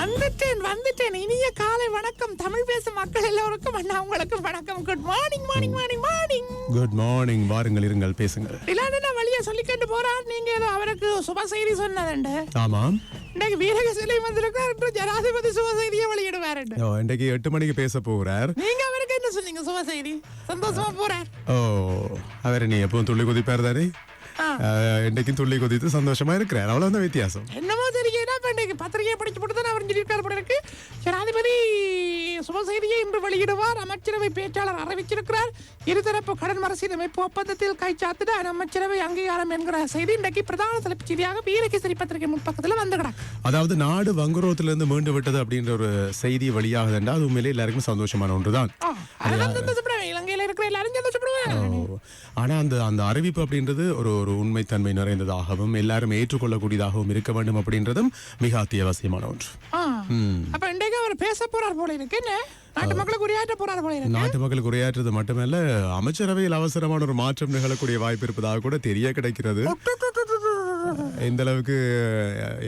வந்துட்டேன் வந்துட்டேன். இனிய காலை வணக்கம். தமிழ் பேசும் மக்கள் எல்லோருக்கும் அண்ணா உங்களுக்கு வணக்கம். Good morning morning morning morning good morning வாருங்கள் இருங்கள் பேசுங்கள். இல்லாண்டு வழியா சொல்லிக்கொண்டு போறார். நீங்க ஏதோ அவருக்கு சுப செய்தி சொன்னதுண்டு. ஆமாம். இன்னைக்கு வீரக சிலை வந்திருக்கார் ஜனாதிபதி சுப செய்தியை வெளியிடுவார் ஓ, இன்றைக்கு எட்டு மணிக்கு பேச போகிறார். நீங்க அவருக்கு என்ன சொன்னீங்க சுப செய்தி? சந்தோஷமா போறார். ஓ அவர் நீ எப்பவும் துள்ளி குதிப்பார் தானே? இன்றைக்கும் துள்ளி குதித்து சந்தோஷமா இருக்கிறார். அவ்வளவுதான் வித்தியாசம். என்னமோ இன்னைக்கு பத்திரிகையை படிச்சு போட்டு தான் அவர் சொல்லியிருக்காரு போல இருக்கு. ஜனாதிபதி சுப செய்தியை இன்று வெளியிடுவார். அமைச்சரவை பேச்சாளர் அறிவிச்சிருக்கிறார். இருதரப்பு கடன் மறுசீரமைப்பு ஒப்பந்தத்தில் கைச்சாத்திட அமைச்சரவை அங்கீகாரம் என்கிற செய்தி இன்றைக்கு பிரதான தலைப்புச் செய்தியாக வீரகேசரி பத்திரிகை முற்பக்கத்துல வந்து கிடக்கு அதாவது நாடு வங்குரோத்திலிருந்து மீண்டு விட்டது அப்படின்ற ஒரு செய்தி வெளியாகுது என்றால் அது உண்மையிலே எல்லாருக்கும் சந்தோஷமான ஒன்றுதான். இலங்கையில இருக்கிற எல்லாரும் சந்தோஷப்படுவேன் ஓ, ஆனா அந்த அந்த அறிவிப்பு அப்படின்றது ஒரு ஒரு உண்மைத்தன்மை நிறைந்ததாகவும் எல்லாரும் ஏற்றுக்கொள்ளக்கூடியதாகவும் இருக்க வேண்டும் அப்படின்றதும் மிக அத்தியாவசியமான ஒன்று. அப்ப இன்றைக்கு அவர் பேச போறார் போல இருக்கு. என்ன? நாட்டு மக்களுக்கு உரையாற்ற போறார் போல இருக்கு. நாட்டு மக்களுக்கு உரையாற்றுறது மட்டுமல்ல அமைச்சரவையில் அவசரமான ஒரு மாற்றம் நிகழக்கூடிய வாய்ப்பு இருப்பதாக கூட தெரிய கிடைக்கிறது. எந்த அளவுக்கு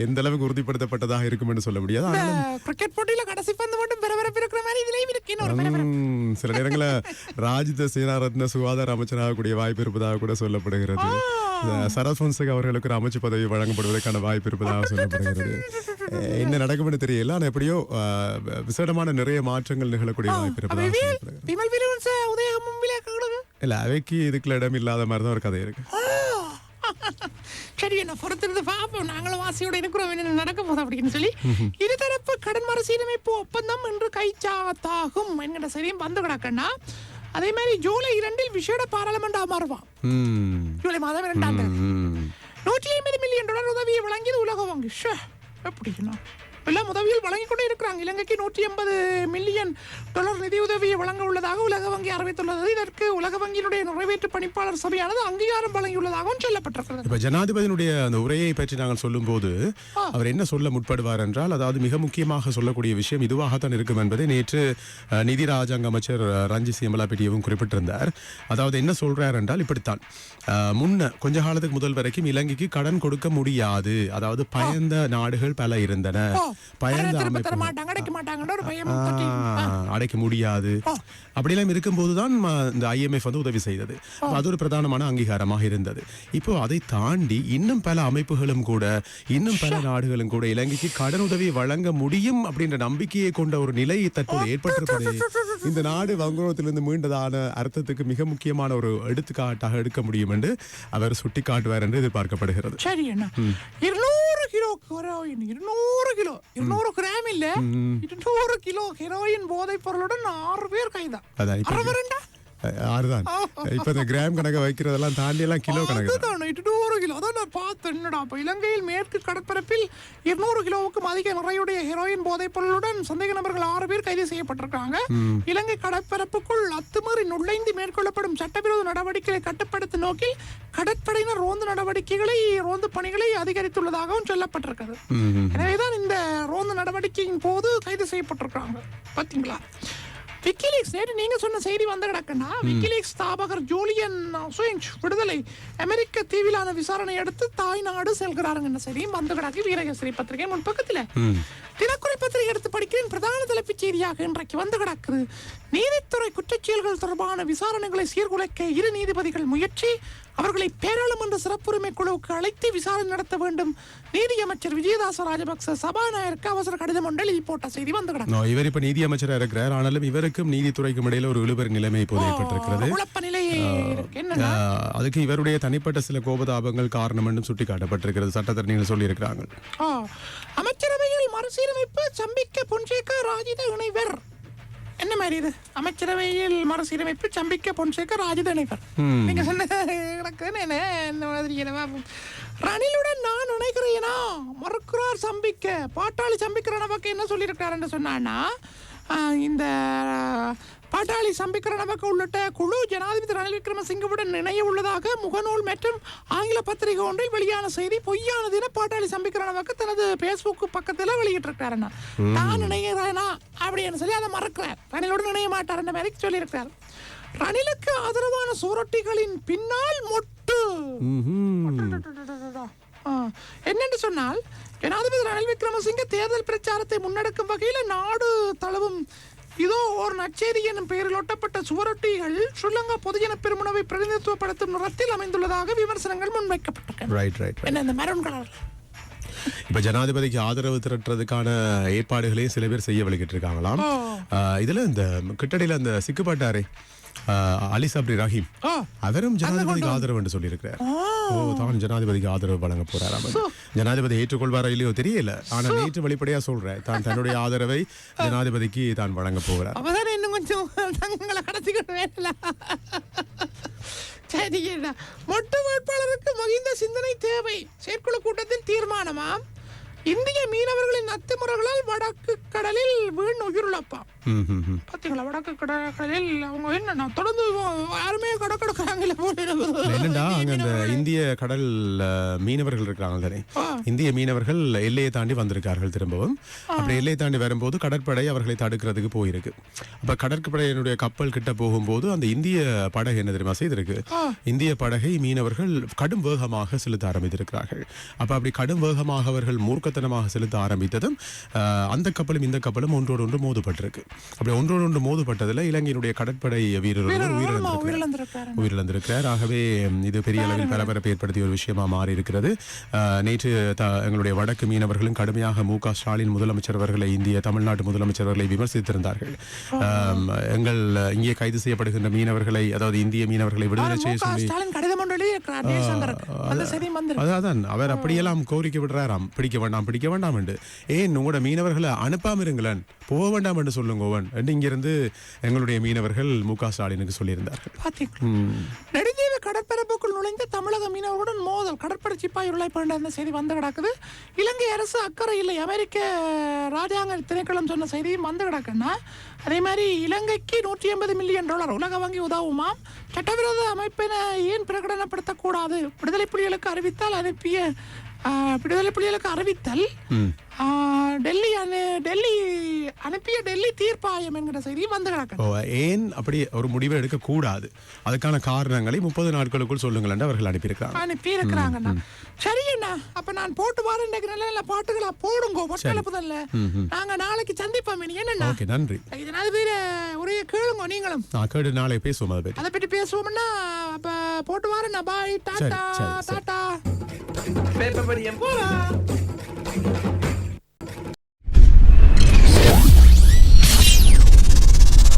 எந்த அளவுக்கு உறுதிப்படுத்தப்பட்டதாக இருக்கும் என்று சொல்ல முடியாது கிரிக்கெட் போட்டியில கடைசி பந்து மட்டும் பரபரப்பு இருக்கிற மாதிரி இதுலயும் இருக்கு சில நேரங்களில் ராஜித சேனாரத்ன சுகாதார அமைச்சராகக்கூடிய வாய்ப்பு இருப்பதாக கூட சொல்லப்படுகிறது. பொன்சேகா அவர்களுக்கு ஒரு அமைச்சு பதவி வழங்கப்படுவதற்கான வாய்ப்பு இருப்பதாக சொல்லப்படுகிறது. என்ன நடக்கும்னு தெரியல. ஆனா எப்படியோ விசேடமான நிறைய மாற்றங்கள் நிகழக்கூடிய வாய்ப்பு இருப்பதாக சொல்லப்படுகிறது. இல்ல அவைக்கு இதுக்குள்ள இடம் இல்லாத மாதிரி தான் ஒரு கதை இருக்கு. சரி என்ன பொறுத்திருந்து பார்ப்போம். நாங்களும் வாசியோட இருக்கிறோம். என்ன நடக்க போகுது அப்படின்னு சொல்லி இருதரப்பு கடன் மறுசீரமைப்பு ஒப்பந்தம் இன்று கைச்சாத்தாகும் என்கிற செய்தியும் வந்து கிடக்கன்னா அதே மாதிரி ஜூலை இரண்டில் விசேட பாராளுமன்ற அமர்வாம் ஜூலை மாதம் இரண்டாம் தேதி. நூற்றி ஐம்பது மில்லியன் டாலர் உதவியை வழங்கியது உலக வங்கி. ஷே எப்படின்னா? எல்லாம் உதவியில் வழங்கிக் கொண்டே இருக்கிறாங்க. இலங்கைக்கு நூற்றி எண்பது மில்லியன் டாலர் நிதி உதவியை வழங்க உள்ளதாக உலக வங்கி அறிவித்துள்ளது. இதற்கு உலக வங்கியினுடைய நிறைவேற்று பணிப்பாளர் சபையானது அங்கீகாரம் வழங்கியுள்ளதாகவும் சொல்லப்பட்டிருக்கிறது. இப்ப ஜனாதிபதியினுடைய அந்த உரையை பற்றி நாங்கள் சொல்லும்போது அவர் என்ன சொல்ல முற்படுவார் என்றால் அதாவது மிக முக்கியமாக சொல்லக்கூடிய விஷயம் இதுவாகத்தான் இருக்கும் என்பதை நேற்று நிதி ராஜாங்க அமைச்சர் அஹ், ரஞ்சித் சியமலாபெட்டியவும் குறிப்பிட்டிருந்தார். அதாவது என்ன சொல்றார் என்றால் இப்படித்தான். முன்ன கொஞ்ச காலத்துக்கு முதல் வரைக்கும் இலங்கைக்கு கடன் கொடுக்க முடியாது. அதாவது பயந்த நாடுகள் பல இருந்தன. தர மாட்டாங்க அடைக்க ஒரு முடியாது. அப்படியெல்லாம் இருக்கும்போது தான் இந்த ஐஎம்எஃப் வந்து உதவி செய்தது. அது ஒரு பிரதானமான அங்கீகாரமாக இருந்தது. இப்போ அதை தாண்டி இன்னும் பல அமைப்புகளும் கூட இன்னும் பல நாடுகளும் கூட இலங்கைக்கு கடன் உதவி வழங்க முடியும் அப்படின்ற நம்பிக்கையை கொண்ட ஒரு நிலை தற்போது ஏற்பட்டிருப்பது இந்த நாடு வங்குரோத்திலிருந்து மீண்டதான அர்த்தத்துக்கு மிக முக்கியமான ஒரு எடுத்துக்காட்டாக எடுக்க முடியும் என்று அவர் சுட்டிக்காட்டுவார் என்று எதிர்பார்க்கப்படுகிறது. சரி என்ன ஹெரோயின் இருநூறு கிலோ. இருநூறு கிராம் இல்ல இருநூறு கிலோ ஹெரோயின் போதைப் பொருளுடன் ஆறு பேர் கைதான் அஹ், ஆறுதான். இப்ப இந்த கிராம் கணக்கை வைக்கிறதெல்லாம் தாண்டி எல்லாம் கிலோ கணக்கு இருநூறு கிலோ. அதான் நான் பார்த்தேன். என்னடா அப்ப இலங்கையில் மேற்கு கடற்பரப்பில் இருநூறு கிலோவுக்கும் அதிக நிறையுடைய ஹெரோயின் போதைப் பொருளுடன் சந்தேக நபர்கள் ஆறு பேர் கைது செய்யப்பட்டிருக்காங்க இலங்கை கடற்பரப்புக்குள் அத்துமீறி நுழைந்து மேற்கொள்ளப்படும் சட்டவிரோத நடவடிக்கைகளை கட்டுப்படுத்தும் நோக்கில் கடற்படையினர் ரோந்து நடவடிக்கைகளை ரோந்து பணிகளை அதிகரித்துள்ளதாகவும் சொல்லப்பட்டிருக்கிறது. எனவேதான் இந்த ரோந்து நடவடிக்கையின் போது கைது செய்யப்பட்டிருக்காங்க பாத்தீங்களா? விக்கிலீக்ஸ் நேற்று நீங்க சொன்ன செய்தி வந்து கிடக்குன்னா விக்கிலீக்ஸ் ஸ்தாபகர் ஜூலியன் அசேஞ்ச் விடுதலை அமெரிக்க தீவிலான விசாரணை அடுத்து தாய்நாடு செல்கிறாருங்க செய்தியும் வந்து கிடக்கு வீரகேசரி பத்திரிகை முன்பக்கத்துல தினக்குறள் பத்திரிகை எடுத்து படிக்கிறேன். பிரதான தலைப்புச் செய்தியாக இன்றைக்கு வந்து கிடக்குது நீதித்துறை குற்றச்செயல்கள் தொடர்பான விசாரணைகளை சீர்குலைக்க இரு நீதிபதிகள் முயற்சி. அவர்களை பேராளுமன்ற சிறப்புரிமை குழுவுக்கு அழைத்து விசாரணை நடத்த வேண்டும். நீதியமைச்சர் விஜயதாச ராஜபக்ச சபாநாயகருக்கு அவசர கடிதம் ஒன்று எழுதி போட்ட செய்தி வந்து கிடக்கு இவர் இப்ப நீதி அமைச்சரா இருக்கிறார். ஆனாலும் இவருக்கும் நீதித்துறைக்கும் இடையில ஒரு இழுபறி நிலைமை இப்போது ஏற்பட்டிருக்கிறது. அதுக்கு இவருடைய தனிப்பட்ட சில கோபதாபங்கள் காரணம் என்றும் சுட்டிக்காட்டப்பட்டிருக்கிறது. சட்டத்தரணிகள் சொல்லியிருக்கிறாங்க அமைச்சரவையில் மறுசீரமைப்பு சம்பிக்க பொன்சேகா ராஜித இணைவர். என்ன மாதிரி இது? அமைச்சரவையில் மறுசீரமைப்பு சம்பிக்க பொன்சேகா ராஜித இணைவர். நீங்க சொன்னது எனக்கு என்ன? மாதிரி? ரணிலுடன் நான் நினைக்கிறேனா மறுக்கிறார் சம்பிக்க. பாட்டாளி சம்பிக்கிற நமக்கு என்ன சொல்லியிருக்காருன்னு சொன்னான்னா இந்த பாட்டாளி சம்பிக்கரணவக்க உள்ளிட்ட குழு ஜனாதிபதி ரணில் விக்ரமசிங்கவுடன் இணைய உள்ளதாக முகநூல் மற்றும் ஆங்கில பத்திரிகை ஒன்றில் வெளியான செய்தி பொய்யானது என பாட்டாளி சம்பிக்கரணவக்க தனது பேஸ்புக் பக்கத்தில் வெளியிட்டிருக்காருன்னா நான் இணைகிறேனா அப்படின்னு சொல்லி அதை மறக்கிறார். ரணிலுடன் இணைய மாட்டார் என்ற மாதிரி சொல்லியிருக்கிறார். ரணிலுக்கு ஆதரவான சூரட்டிகளின் பின்னால் மொட்டு என்னென்று சொன்னால் ஜனாதிபதி ரணில் விக்ரமசிங்க தேர்தல் பிரச்சாரத்தை முன்னெடுக்கும் வகையில் நாடு தழுவும். இதோ ஒரு நற்செய்தி எனும் பெயரில் ஒட்டப்பட்ட சுவரொட்டிகள் ஸ்ரீலங்கா பொதுஜன பெருமுனவை பிரதிநிதித்துவப்படுத்தும் நிறத்தில் அமைந்துள்ளதாக விமர்சனங்கள் ரைட் என்ன இந்த மெரூன் கலர்ல இப்ப ஜனாதிபதிக்கு ஆதரவு திரட்டுறதுக்கான ஏற்பாடுகளையும் சில பேர் செய்ய வழிகிட்டு இருக்காங்களாம் இதுல இந்த கிட்டடியில அந்த சிக்குப்பாட்டாரே அலி சப்ரி ரஹீம். அவரும் ஜனாதிபதிக்கு ஆதரவு என்று சொல்லியிருக்கிறார். ஓ தான் ஜனாதிபதிக்கு ஆதரவு வழங்க போறாராம் ஜனாதிபதி ஏற்றுக்கொள்வாரா இல்லையோ தெரியல. ஆனா நேற்று வெளிப்படையா சொல்றேன். தான் தன்னுடைய ஆதரவை ஜனாதிபதிக்கு தான் வழங்க போகிறார். அப்பதானே இன்னும் கொஞ்சம் தங்களை கடத்திக்கிட்டு வேணல சரிங்கண்ணா. மொட்டு வேட்பாளருக்கு மகிந்த சிந்தனை தேவை. செயற்குழு கூட்டத்தில் தீர்மானமாம். இந்திய மீனவர்களின் அத்துமுறைகளால் வடக்கு ம். பாத்தீங்களா வடக்கு கட- கடலில் அவங்க என்ன தொடர்ந்து யாருமே கடக்கடக்கிறாங்களே போல இருக்குது. என்னடா அங்க அந்த இந்திய கடல் மீனவர்கள் இருக்கிறாங்க தானே இந்திய மீனவர்கள் எல்லையை தாண்டி வந்திருக்கார்கள் திரும்பவும். அப்படி எல்லையை தாண்டி வரும்போது கடற்படை அவர்களை தடுக்கிறதுக்கு போயிருக்கு. அப்ப கடற்படையினுடைய கப்பல் கிட்ட போகும்போது அந்த இந்திய படகு என்ன தெரியுமா செய்திருக்கு? இந்திய படகை மீனவர்கள் கடும் வேகமாக செலுத்த ஆரம்பித்திருக்கிறார்கள். அப்ப அப்படி கடும் வேகமாக அவர்கள் மூர்க்கத்தனமாக செலுத்த ஆரம்பித்ததும் அந்த கப்பலும் இந்த கப்பலும் ஒன்றோடு ஒன்று மோதுபட்டிருக்கு அப்படி ஒன்றோடு ஒன்று மோதுபட்டதுல இலங்கையினுடைய கடற்படை ஆமா, உயிரிழந்திருக்கிறார். ஆகவே இது பெரிய அளவில் பரபரப்பு ஏற்படுத்திய ஒரு விஷயமா மாறி இருக்கிறது நேற்று எங்களுடைய வடக்கு மீனவர்களும் கடுமையாக மு க ஸ்டாலின் முதலமைச்சர் அவர்களை இந்திய தமிழ்நாட்டு முதலமைச்சர் அவர்களை விமர்சித்திருந்தார்கள். எங்கள் இங்கே கைது செய்யப்படுகின்ற மீனவர்களை அதாவது இந்திய மீனவர்களை விடுதலை செய்ய சொல்லி அதான். அவர் அப்படியெல்லாம் கோரிக்கை விடுறாராம். பிடிக்க வேண்டாம் பிடிக்க வேண்டாம் என்று. ஏன் உங்களோட மீனவர்களை அனுப்பாம இருங்களேன்? போக வேண்டாம் என்று சொல்லுங்க ஓவன். என்று இங்கிருந்து எங்களுடைய மீனவர்கள் மு க ஸ்டாலினுக்கு சொல்லியிருந்தார்கள். நெடுந்தீவு கடற்பரப்புக்குள் நுழைந்த தமிழக மீனவர்களுடன் மோதல். கடற்படை சிப்பாய் உருளைப்பண்ட அந்த செய்தி வந்து கிடக்குது. இலங்கை அரசு அக்கறை இல்லை அமெரிக்க ராஜாங்க திணைக்களம் சொன்ன செய்தியும் வந்து கிடக்குன்னா அதே மாதிரி இலங்கைக்கு நூற்றி எண்பது மில்லியன் டாலர் உலக வங்கி உதவுமாம் சட்டவிரோத அமைப்பினை ஏன் பிரகடனப்படுத்தக்கூடாது? விடுதலை புலிகளுக்கு அறிவித்தால் அனுப்பிய விடுதலை புலிகளுக்கு அறிவித்தல்? டெல்லி அனு டெல்லி அனுப்பிய டெல்லி தீர்ப்பாயம் என்கிற செய்தி வந்து கிடக்கு. ஏன் அப்படி ஒரு முடிவை எடுக்க கூடாது அதுக்கான காரணங்களை முப்பது நாட்களுக்குள் சொல்லுங்கள் என்று அவர்கள் அனுப்பியிருக்கிறாங்க. அனுப்பி இருக்கிறாங்கண்ணா சரி அண்ணா அப்ப நான் போட்டு வரேன் இன்னைக்கு நல்ல நல்ல பாட்டுகளா போடுங்க ஒட்டலப்புதல்ல நாங்க நாளைக்கு சந்திப்போம் என்னண்ணா? ஓகே நன்றி. பேர ஒரே கேளுங்க நீங்களும். நான் கேட்டு நாளை பேசுவோம் அதை பற்றி. அதை பற்றி பேசுவோம்னா அப்ப போட்டு வரேண்ணா பாய் டாட்டா சரி, சரி. டாட்டா பேப்பர் படியம் போலாம்